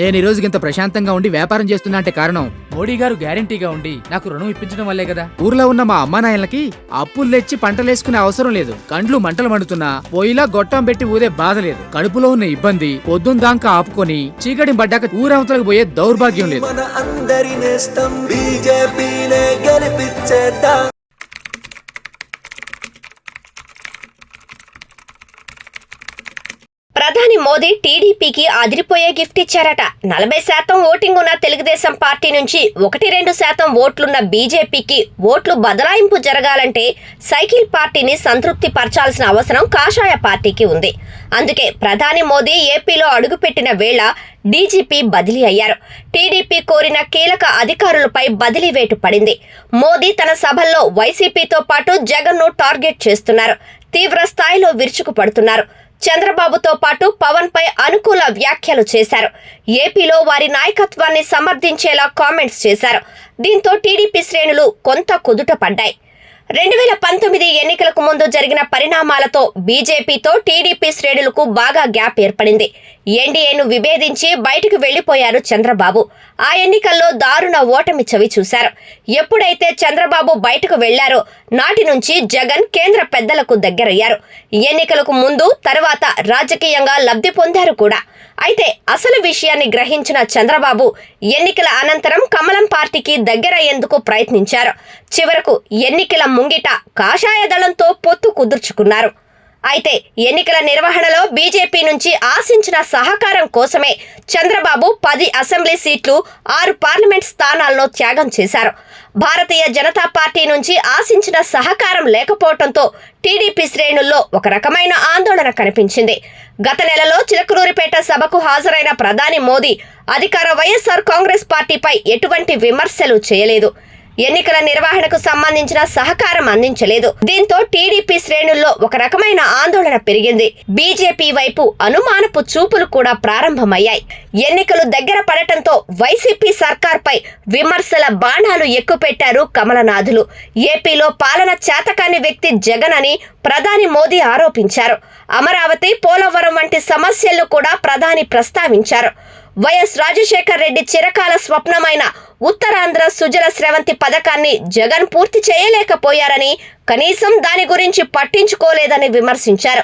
నేను ఈ రోజుకి ఇంత ప్రశాంతంగా ఉండి వ్యాపారం చేస్తున్నా అంటే కారణం మోడీ గారు గ్యారంటీగా ఉండి నాకు రుణం ఇప్పించడం వల్లే కదా. ఊర్లో ఉన్న మా అమ్మానాయనలకి అప్పులు తెచ్చి పంటలేసుకునే అవసరం లేదు. కండ్లు మంటలు మండుతున్నా పొయ్యిలా గొట్టం పెట్టి ఊదే బాధ లేదు. కడుపులో ఉన్న ఇబ్బంది పొద్దున్న దాకా ఆపుకొని చీకటి పడ్డాక ఊరవతలకు పోయే దౌర్భాగ్యం లేదు. ప్రధాని మోదీ టీడీపీకి అదిరిపోయే గిఫ్ట్ ఇచ్చారట. నలభై శాతం ఓటింగ్ ఉన్న తెలుగుదేశం పార్టీ నుంచి ఒకటి రెండు శాతం ఓట్లున్న బీజేపీకి ఓట్లు బదలాయింపు జరగాలంటే సైకిల్ పార్టీని సంతృప్తి పరచాల్సిన అవసరం కాషాయ పార్టీకి ఉంది. అందుకే ప్రధాని మోదీ ఏపీలో అడుగుపెట్టిన వేళ డీజీపీ బదిలీ అయ్యారు. టీడీపీ కోరిన కీలక అధికారులపై బదిలీ వేటు పడింది. మోదీ తన సభల్లో వైసీపీతో పాటు జగన్ను టార్గెట్ చేస్తున్నారు. తీవ్ర స్థాయిలో విరుచుకుపడుతున్నారు. చంద్రబాబుతో పాటు పవన్ పై అనుకూల వ్యాఖ్యలు చేశారు. ఏపీలో వారి నాయకత్వాన్ని సమర్థించేలా కామెంట్స్ చేశారు. దీంతో టీడీపీ శ్రేణులు కొంత కుదుట పడ్డాయి. రెండు వేల పంతొమ్మిది ఎన్నికలకు ముందు జరిగిన పరిణామాలతో బీజేపీతో టీడీపీ శ్రేణులకు బాగా గ్యాప్ ఏర్పడింది. ఎన్డీఏను విభేదించి బయటకు వెళ్ళిపోయారు చంద్రబాబు. ఆ ఎన్నికల్లో దారుణ ఓటమి చవి చూశారు. ఎప్పుడైతే చంద్రబాబు బయటకు వెళ్ళారో నాటి నుంచి జగన్ కేంద్ర పెద్దలకు దగ్గరయ్యారు. ఎన్నికలకు ముందు తర్వాత రాజకీయంగా లబ్ధి పొందారు కూడా. అయితే అసలు విషయాన్ని గ్రహించిన చంద్రబాబు ఎన్నికల అనంతరం కమలం పార్టీకి దగ్గరయ్యేందుకు ప్రయత్నించారు. చివరకు ఎన్నికల ముంగిట కాషాయ దళంతో పొత్తు కుదుర్చుకున్నారు. అయితే ఎన్నికల నిర్వహణలో బీజేపీ నుంచి ఆశించిన సహకారం కోసమే చంద్రబాబు పది అసెంబ్లీ సీట్లు ఆరు పార్లమెంట్ స్థానాలను త్యాగం చేశారు. భారతీయ జనతా పార్టీ నుంచి ఆశించిన సహకారం లేకపోవడంతో టీడీపీ శ్రేణుల్లో ఒక రకమైన ఆందోళన కనిపించింది. గత నెలలో చిలకలూరిపేట సభకు హాజరైన ప్రధాని మోదీ అధికార వైఎస్ఆర్ కాంగ్రెస్ పార్టీపై ఎటువంటి విమర్శలు చేయలేదు. ఎన్నికల నిర్వహణకు సంబంధించిన సహకారం అందించలేదు. దీంతో టీడీపీ శ్రేణుల్లో ఒక రకమైన ఆందోళన పెరిగింది. బీజేపీ వైపు అనుమానపు చూపులు కూడా ప్రారంభమయ్యాయి. ఎన్నికలు దగ్గర పడటంతో వైసీపీ సర్కార్పై విమర్శల బాణాలు ఎక్కుపెట్టారు కమలనాథులు. ఏపీలో పాలన చేతకాని వ్యక్తి జగన్ అని ప్రధాని మోదీ ఆరోపించారు. అమరావతి పోలవరం వంటి సమస్యలను కూడా ప్రధాని ప్రస్తావించారు. వైఎస్ రాజశేఖర్ రెడ్డి చిరకాల స్వప్నమైన ఉత్తరాంధ్ర సుజల స్రవంతి పథకాన్ని జగన్ పూర్తి చేయలేకపోయారని కనీసం దాని గురించి పట్టించుకోలేదని విమర్శించారు.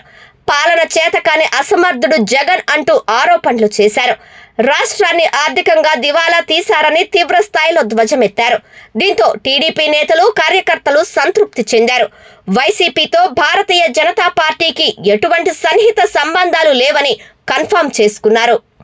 పాలన చేతకాని అసమర్థుడు జగన్ అంటూ ఆరోపణలు చేశారు. రాష్ట్రాన్ని ఆర్థికంగా దివాలా తీశారని తీవ్ర స్థాయిలో ధ్వజమెత్తారు. దీంతో టీడీపీ నేతలు కార్యకర్తలు సంతృప్తి చెందారు. వైసీపీతో భారతీయ జనతా పార్టీకి ఎటువంటి సన్నిహిత సంబంధాలు లేవని కన్ఫర్మ్ చేసుకున్నారు.